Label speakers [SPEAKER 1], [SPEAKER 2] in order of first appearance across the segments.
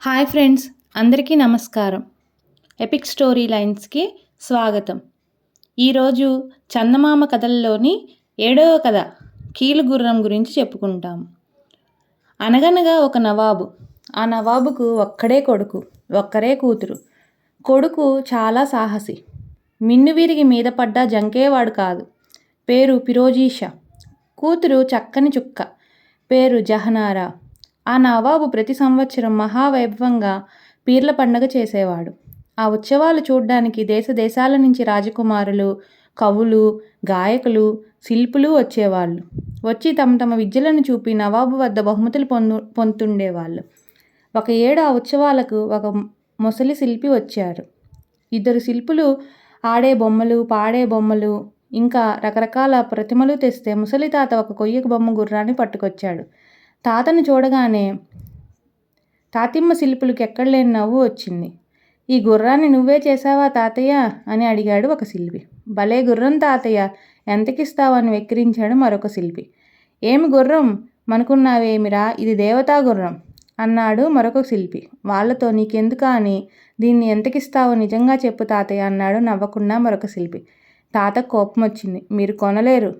[SPEAKER 1] Hi friends అందరికీ నమస్కారం. Epic story లైన్స్కి స్వాగతం. ఈరోజు చందమామ కథల్లోని ఏడవ కథ కీలుగుర్రం గురించి చెప్పుకుంటాం. అనగనగా ఒక నవాబు. ఆ నవాబుకు ఒక్కడే కొడుకు ఒక్కరే కూతురు. కొడుకు చాలా సాహసి. మిన్నువీరికి మీద పడ్డా జంకేవాడు కాదు. పేరు ఫిరోజీషా. కూతురు చక్కని చుక్క. పేరు జహనారా. ఆ నవాబు ప్రతి సంవత్సరం మహావైభవంగా పీర్ల పండగ చేసేవాడు. ఆ ఉత్సవాలు చూడ్డానికి దేశ దేశాల నుంచి రాజకుమారులు కవులు గాయకులు శిల్పులు వచ్చేవాళ్ళు. వచ్చి తమ తమ విద్యలను చూపి నవాబు వద్ద బహుమతులు పొందు పొందుతుండేవాళ్ళు. ఒక ఏడు ఆ ఉత్సవాలకు ఒక ముసలి శిల్పి వచ్చారు. ఇద్దరు శిల్పులు ఆడే బొమ్మలు పాడే బొమ్మలు ఇంకా రకరకాల ప్రతిమలు తెస్తే ముసలి తాత ఒక కొయ్యకు బొమ్మ గుర్రాన్ని పట్టుకొచ్చాడు. తాతను చూడగానే తాతిమ్మ శిల్పులకి ఎక్కడలేని నవ్వు వచ్చింది. ఈ గుర్రాన్ని నువ్వే చేసావా తాతయ్య? అని అడిగాడు ఒక శిల్పి. భలే గుర్రం తాతయ్య ఎంతకిస్తావని వెక్కిరించాడు మరొక శిల్పి. ఏమి గుర్రం? మనుకున్నావేమిరా? ఇది దేవతా గుర్రం అన్నాడు మరొక శిల్పి. వాళ్ళతో నీకెందుకా అని? దీన్ని ఎంతకిస్తావో? నిజంగా చెప్పు తాతయ్య అన్నాడు నవ్వకుండా మరొక శిల్పి. తాత కోపం వచ్చింది మీరు కొనలేరు.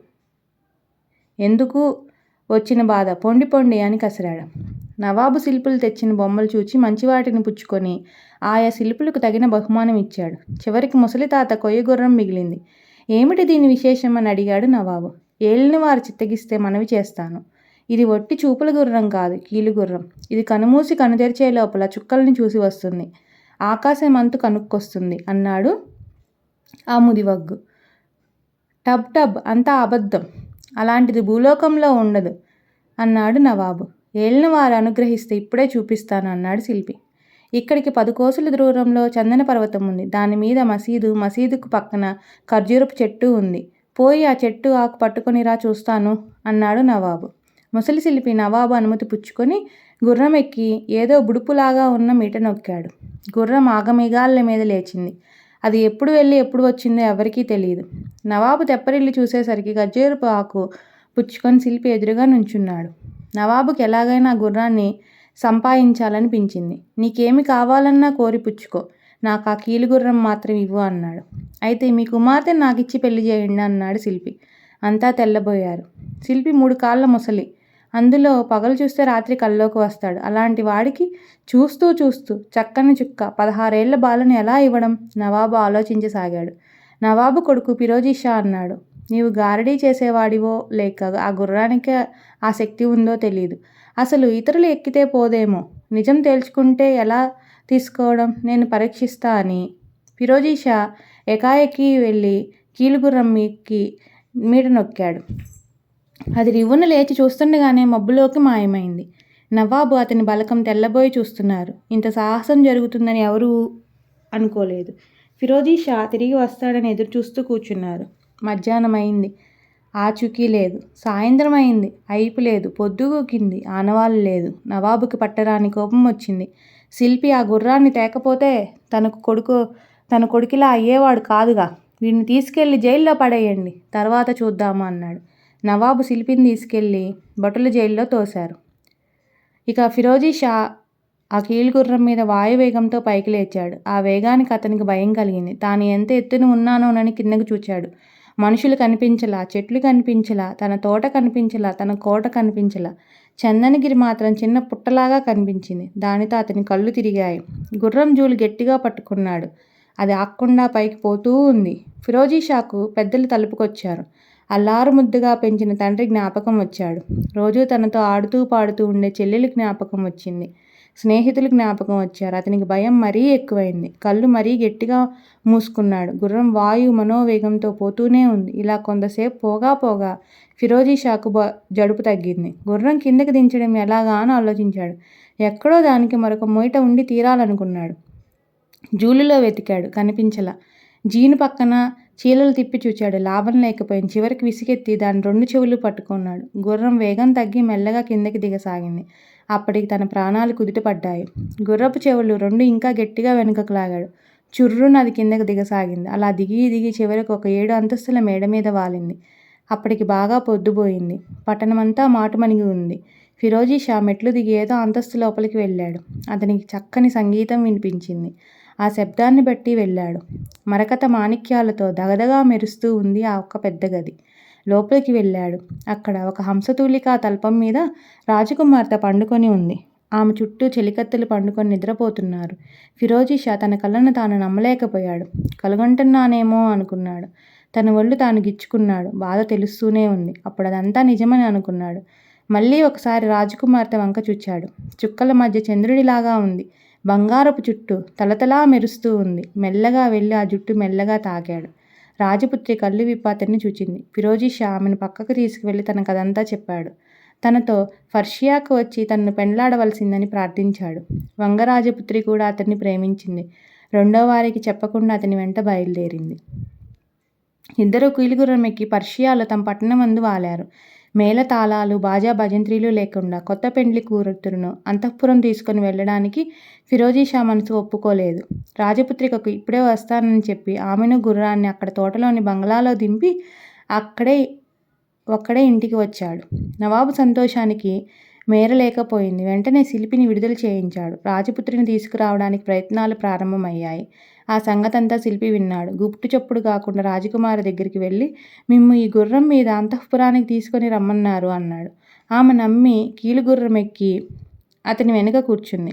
[SPEAKER 1] ఎందుకు? వచ్చిన బాధ. పొండి పొండి అని కసిరాడు. నవాబు శిల్పులు తెచ్చిన బొమ్మలు చూచి మంచివాటిని పుచ్చుకొని ఆయా శిల్పులకు తగిన బహుమానం ఇచ్చాడు. చివరికి ముసలి తాత కొయ్య గుర్రం మిగిలింది. ఏమిటి దీని విశేషం అని అడిగాడు నవాబు. ఏళ్ళని వారు చిత్తగిస్తే మనవి చేస్తాను. ఇది ఒట్టి చూపుల గుర్రం కాదు కీలు గుర్రం. ఇది కనుమూసి కనుతెరిచే లోపల చుక్కల్ని చూసి వస్తుంది. ఆకాశం అంతు కనుక్కొస్తుంది అన్నాడు ఆ ముదివగ్గు టబ్ టబ్ అంతా అబద్ధం. అలాంటిది భూలోకంలో ఉండదు అన్నాడు నవాబు. ఏళ్ళని వారు అనుగ్రహిస్తే ఇప్పుడే చూపిస్తాను అన్నాడు శిల్పి. ఇక్కడికి పది కోసుల దూరంలో చందన పర్వతం ఉంది. దాని మీద మసీదు మసీదుకు పక్కన ఖర్జూరపు చెట్టు ఉంది. పోయి ఆ చెట్టు ఆకు పట్టుకొనిరా చూస్తాను అన్నాడు నవాబు. ముసలి శిల్పి నవాబు అనుమతి పుచ్చుకొని గుర్రం ఎక్కి ఏదో బుడుపులాగా ఉన్న మీట నొక్కాడు. గుర్రం ఆగమేఘాల మీద లేచింది. అది ఎప్పుడు వెళ్ళి ఎప్పుడు వచ్చిందో ఎవరికీ తెలియదు నవాబు తెప్పరిల్లి చూసేసరికి గజ్జేరుపు ఆకు పుచ్చుకొని శిల్పి ఎదురుగా నుంచున్నాడు. నవాబుకి ఎలాగైనా గుర్రాన్ని సంపాదించాలనిపించింది. నీకేమి కావాలన్నా కోరి పుచ్చుకో. నాకు ఆ కీలుగుర్రం మాత్రం ఇవ్వు అన్నాడు. అయితే మీ కుమార్తె నాకిచ్చి పెళ్ళి చేయండి అన్నాడు శిల్పి. అంతా తెల్లబోయారు. శిల్పి మూడు కాళ్ళ ముసలి. అందులో పగలు చూస్తే రాత్రి కల్లోకి వస్తాడు. అలాంటి వాడికి చూస్తూ చూస్తూ చక్కని చుక్క పదహారేళ్ళ బాలను ఎలా ఇవ్వడం? నవాబు ఆలోచించసాగాడు. నవాబు కొడుకు ఫిరోజీ షా అన్నాడు. నీవు గారడీ చేసేవాడివో లేక ఆ గుర్రానికి ఆ శక్తి ఉందో తెలియదు అసలు ఇతరులు ఎక్కితే పోదేమో? నిజం తేల్చుకుంటే ఎలా తీసుకోవడం? నేను పరీక్షిస్తా అని. ఫిరోజీ షా ఎకాఎకి వెళ్ళి కీలుగుర్రం మీకి మీట నొక్కాడు. అది రివ్వున లేచి చూస్తుండగానే మబ్బులోకి మాయమైంది. నవాబు అతని బలకం తెల్లబోయి చూస్తున్నారు. ఇంత సాహసం జరుగుతుందని ఎవరూ అనుకోలేదు. ఫిరోజీ షా తిరిగి వస్తాడని ఎదురు చూస్తూ కూర్చున్నారు. మధ్యాహ్నం అయింది ఆచూకీ లేదు. సాయంత్రం అయింది అయిపు లేదు. పొద్దుగూకింది. ఆనవాళ్ళు లేదు. నవాబుకి పట్టరాని కోపం వచ్చింది. శిల్పి ఆ గుర్రాన్ని తేకపోతే తనకు కొడుకు తన కొడుకులా అయ్యేవాడు కాదుగా. వీడిని తీసుకెళ్ళి జైల్లో పడేయండి. తర్వాత చూద్దాము అన్నాడు. నవాబు శిల్పిని తీసుకెళ్ళి భటుల జైల్లో తోశారు. ఇక ఫిరోజీ షా ఆ కీలుగుర్రం మీద వాయువేగంతో పైకి లేచాడు. ఆ వేగానికి అతనికి భయం కలిగింది. తాను ఎంత ఎత్తున ఉన్నానోనని కిందకు చూచాడు. మనుషులు కనిపించలా చెట్లు కనిపించలా తన తోట కనిపించలా తన కోట కనిపించలా. చందనగిరి మాత్రం చిన్న పుట్టలాగా కనిపించింది. దానితో అతని కళ్ళు తిరిగాయి. గుర్రం జూలు గట్టిగా పట్టుకున్నాడు. అది ఆక్కుండా పైకి పోతూ ఉంది. ఫిరోజీ షాకు పెద్దలు తలుపుకొచ్చారు. అల్లారు ముద్దుగా పెంచిన తండ్రి జ్ఞాపకం వచ్చాడు. రోజు తనతో ఆడుతూ పాడుతూ ఉండే చెల్లెలు జ్ఞాపకం వచ్చింది. స్నేహితులు జ్ఞాపకం వచ్చారు. అతనికి భయం మరీ ఎక్కువైంది. కళ్ళు మరీ గట్టిగా మూసుకున్నాడు. గుర్రం వాయు మనోవేగంతో పోతూనే ఉంది. ఇలా కొంతసేపు పోగా పోగా ఫిరోజీ షాకు జడుపు తగ్గింది. గుర్రం కిందకి దించడం ఎలాగా అని ఆలోచించాడు. ఎక్కడో దానికి మరొక మొయిట ఉండి తీరాలనుకున్నాడు. జూలులో వెతికాడు. కనిపించలా. జీను పక్కన చీలలు తిప్పి చూచాడు. లాభం లేకపోయింది. చివరికి విసిగెత్తి దాని రెండు చెవులు పట్టుకున్నాడు. గుర్రం వేగం తగ్గి మెల్లగా కిందకి దిగసాగింది. అప్పటికి తన ప్రాణాలు కుదుటపడ్డాయి. గుర్రపు చెవులు రెండు ఇంకా గట్టిగా వెనుకకు లాగాడు. చుర్రున అది కిందకు దిగసాగింది. అలా దిగి దిగి చివరికి ఒక ఏడు అంతస్తుల మేడ మీద వాలింది. అప్పటికి బాగా పొద్దుపోయింది పట్టణమంతా మాటుమణిగి ఉంది. ఫిరోజీ షా మెట్లు దిగి ఏదో అంతస్తు లోపలికి వెళ్ళాడు. అతనికి చక్కని సంగీతం వినిపించింది. ఆ శబ్దాన్ని బట్టి వెళ్ళాడు. మరకత మాణిక్యాలతో దగదగా మెరుస్తూ ఉంది ఆ ఒక్క పెద్ద గది. లోపలికి వెళ్ళాడు. అక్కడ ఒక హంసతూలిక తల్పం మీద రాజకుమార్తె పండుకొని ఉంది. ఆమె చుట్టూ చెలికత్తెలు పండుకొని నిద్రపోతున్నారు. ఫిరోజీ షా తన కళ్ళను తాను నమ్మలేకపోయాడు. కలుగంటున్నానేమో అనుకున్నాడు. తన ఒళ్ళు తాను గిచ్చుకున్నాడు. బాధ తెలుస్తూనే ఉంది. అప్పుడు అదంతా నిజమని అనుకున్నాడు. మళ్ళీ ఒకసారి రాజకుమార్తె వంక చూచాడు. చుక్కల మధ్య చంద్రుడిలాగా ఉంది. బంగారపు జుట్టు తలతలా మెరుస్తూ ఉంది. మెల్లగా వెళ్ళి ఆ జుట్టు మెల్లగా తాకాడు రాజపుత్రి కళ్ళు విప్ప అతన్ని చూచింది. ఫిరోజీ షా ఆమెను పక్కకు తీసుకువెళ్ళి తన కదంతా చెప్పాడు. తనతో ఫర్షియాకు వచ్చి తనను పెండ్లాడవలసిందని ప్రార్థించాడు. వంగరాజపుత్రి కూడా అతన్ని ప్రేమించింది. రెండో వారికి చెప్పకుండా అతని వెంట బయలుదేరింది. ఇద్దరు కీలుగుర్రం ఎక్కి పర్షియాలో తమ పట్టణం అందు వాలారు. మేళ తాళాలు బాజా భజంత్రీలు లేకుండా కొత్త పెండ్లి కూతురును అంతఃపురం తీసుకుని వెళ్ళడానికి ఫిరోజీ షా మనసు ఒప్పుకోలేదు. రాజపుత్రికకు ఇప్పుడే వస్తానని చెప్పి ఆమెను గుర్రాన్ని అక్కడ తోటలోని బంగ్లాలో దింపి అక్కడే ఒక్కడే ఇంటికి వచ్చాడు. నవాబు సంతోషానికి మేరలేకపోయింది. వెంటనే శిల్పిని విడుదల చేయించాడు. రాజపుత్రిని తీసుకురావడానికి ప్రయత్నాలు ప్రారంభమయ్యాయి. ఆ సంగతంతా శిల్పి విన్నాడు. గుప్టు చప్పుడు కాకుండా రాజకుమారి దగ్గరికి వెళ్ళి మిమ్ము ఈ గుర్రం మీద అంతఃపురానికి తీసుకొని రమ్మన్నారు అన్నాడు. ఆమె నమ్మి కీలుగుర్రం ఎక్కి అతని వెనుక కూర్చుంది.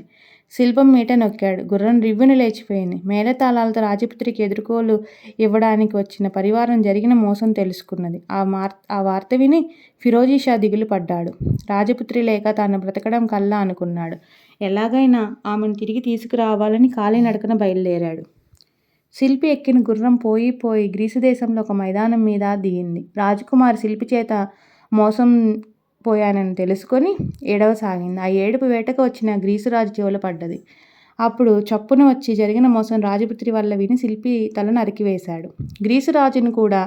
[SPEAKER 1] శిల్పం మీట నొక్కాడు. గుర్రం రివ్వును లేచిపోయింది. మేళతాళాలతో రాజపుత్రికి ఎదుర్కోలు ఇవ్వడానికి వచ్చిన పరివారం జరిగిన మోసం తెలుసుకున్నది. ఆ మార్ ఆ వార్త విని ఫిరోజీ షా దిగులు పడ్డాడు. రాజపుత్రి లేక తాను బ్రతకడం కల్లా అనుకున్నాడు. ఎలాగైనా ఆమెను తిరిగి తీసుకురావాలని కాలినడకన బయలుదేరాడు. శిల్పి ఎక్కిన గుర్రం పోయి పోయి గ్రీసు దేశంలో ఒక మైదానం మీద దిగింది. రాజకుమారి శిల్పి చేత మోసం పోయానని తెలుసుకొని ఏడవసాగింది. ఆ ఏడుపు వేటకు వచ్చిన గ్రీసురాజు చెవుల పడ్డది. అప్పుడు చప్పున వచ్చి జరిగిన మోసం రాజపుత్రి వల్ల విని శిల్పి తలను అరికివేశాడు గ్రీసురాజును కూడా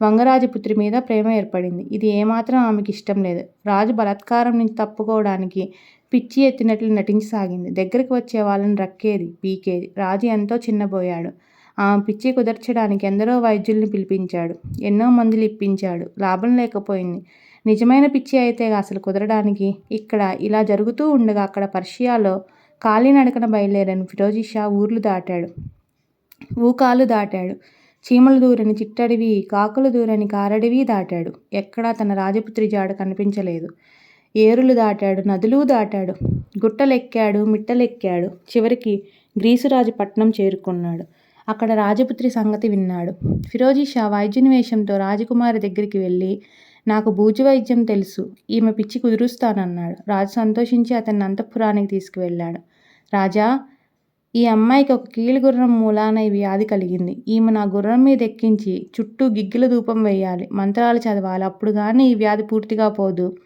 [SPEAKER 1] వంగరాజపుత్రి మీద ప్రేమ ఏర్పడింది. ఇది ఏమాత్రం ఆమెకి ఇష్టం లేదు. రాజు బలాత్కారం నుంచి తప్పుకోవడానికి పిచ్చి ఎత్తినట్లు నటించసాగింది. దగ్గరికి వచ్చే వాళ్ళని రక్కేది పీకేది. రాజు ఎంతో చిన్నబోయాడు. ఆమె పిచ్చి కుదర్చడానికి ఎందరో వైద్యుల్ని పిలిపించాడు. ఎన్నో మందులు ఇప్పించాడు. లాభం లేకపోయింది. నిజమైన పిచ్చి అయితే అసలు కుదరడానికి ఇక్కడ ఇలా జరుగుతూ ఉండగా అక్కడ పర్షియాలో కాలినడకన బయలుదేరాను ఫిరోజీ షా ఊర్లు దాటాడు. ఊకాలు దాటాడు. చీమలు దూరని చిట్టడివి కాకులు దూరని కారడివి దాటాడు. ఎక్కడా తన రాజపుత్రి జాడ కనిపించలేదు. ఏరులు దాటాడు నదులు దాటాడు. గుట్టలెక్కాడు మిట్టలెక్కాడు. చివరికి గ్రీసురాజు పట్నం చేరుకున్నాడు. అక్కడ రాజపుత్రి సంగతి విన్నాడు. ఫిరోజీ షా వైద్యుని వేషంతో రాజకుమారి దగ్గరికి వెళ్ళి నాకు బూజు వైద్యం తెలుసు. ఈమె పిచ్చి కుదురుస్తానన్నాడు. రాజు సంతోషించి అతన్ని అంతఃపురానికి తీసుకువెళ్ళాడు. రాజా ఈ అమ్మాయికి ఒక కీలు గుర్రం మూలాన ఈ వ్యాధి కలిగింది. ఈమె నా గుర్రం మీద ఎక్కించి చుట్టూ గిగ్గిల ధూపం వేయాలి. మంత్రాలు చదవాలి. అప్పుడు కానీ ఈ వ్యాధి పూర్తిగా పోదు.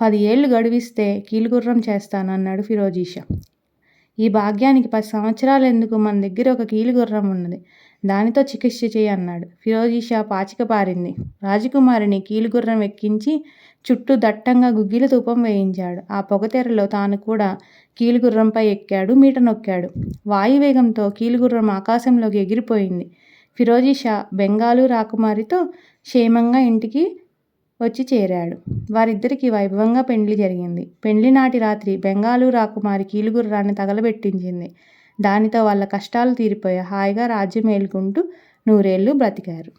[SPEAKER 1] పది ఏళ్ళు గడివిస్తే కీలుగుర్రం చేస్తానన్నాడు ఫిరోజీషా. ఈ భాగ్యానికి పది సంవత్సరాలు ఎందుకు? మన దగ్గర ఒక కీలుగుర్రం ఉన్నది. దానితో చికిత్స చేయి అన్నాడు. ఫిరోజీ షా పాచిక పారింది. రాజకుమారిని కీలుగుర్రం ఎక్కించి చుట్టూ దట్టంగా గుగ్గిల తూపం వేయించాడు. ఆ పొగతెరలో తాను కూడా కీలుగుర్రంపై ఎక్కాడు మీట నొక్కాడు. వాయువేగంతో కీలుగుర్రం ఆకాశంలోకి ఎగిరిపోయింది. ఫిరోజీ షా బెంగాలు రాకుమారితో క్షేమంగా ఇంటికి వచ్చి చేరాడు. వారిద్దరికీ వైభవంగా పెండ్లి జరిగింది. పెండ్లి నాటి రాత్రి బెంగాలు రాకుమారి కీలుగుర్రాన్ని తగలబెట్టించింది. దానితో వాళ్ళ కష్టాలు తీరిపోయాయి హాయిగా రాజ్యం ఏలుకుంటూ నూరేళ్ళు బ్రతికారు.